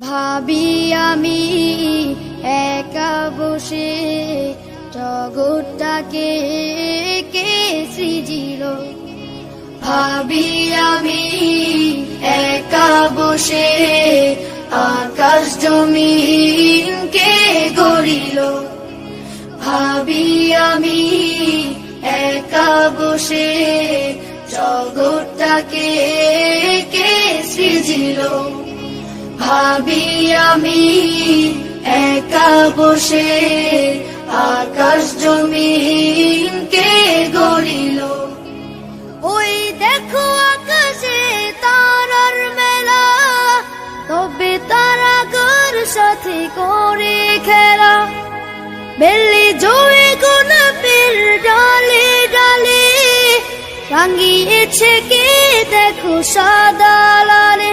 ভাবি আমি একা বসে জগৎটাকে কে সৃজিল? ভাবি আমি একা বসে আকাশ জমিন কে গড়িল? ভাবি আমি একা বসে জগৎটাকে কে সৃজিল? ভাবি আমি একা বসে আকাশ জমিন কে গড়িল। ওই দেখো আকাশে তারার মেলা, তবে তারা গর সাথে করে খেলা। বেলি জোরে গোলাপের ডালে ডালে, রাঙিয়েছে কে দেখো সাদা লালে।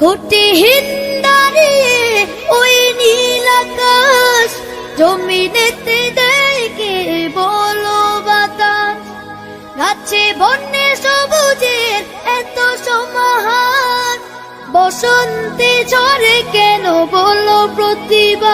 কোটি হিন্দারে ওই নীল আকাশ, জমিনেতে দেখে বলো বাতাস। গাছে বন্যে সবুজের এত সমাহার, বসন্তে ঝরে কেন বলো প্রতিভা?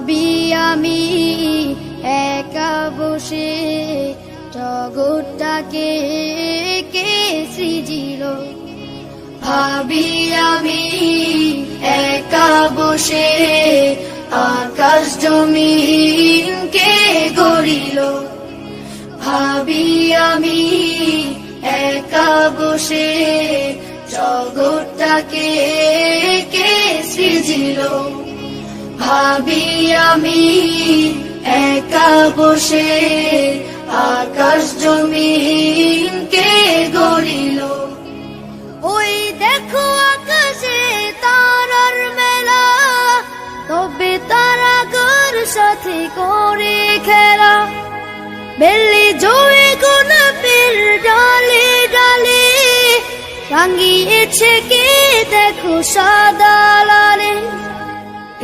ভাবি আমি একা বসে জগৎটাকে কে সৃজিল? ভাবি আমি একা বসে আকাশ জমিন কে গড়িল? ভাবি আমি একা বসে জগৎটাকে কে সৃজিল? ভাবি আমি একা বসে আকাশ জমিন কে গড়িল। ওই দেখো আকাশে তারার মেলা, তবে তারা গর সাথে করে খেলা। বেলি জোরে গোলাপের ডালে ডালে রাঙিয়েছে কে দেখো সাদা লালে।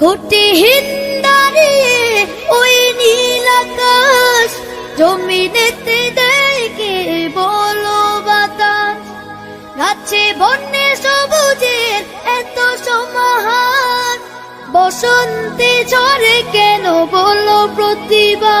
কোটি হিন্দারে ওই নীল আকাশ, জমিনেতে দেখে বলো বাতাস। গাছে বন্যে সবুজের এত সমাহার, বসন্তে ঝরে কেন বলো প্রতিভা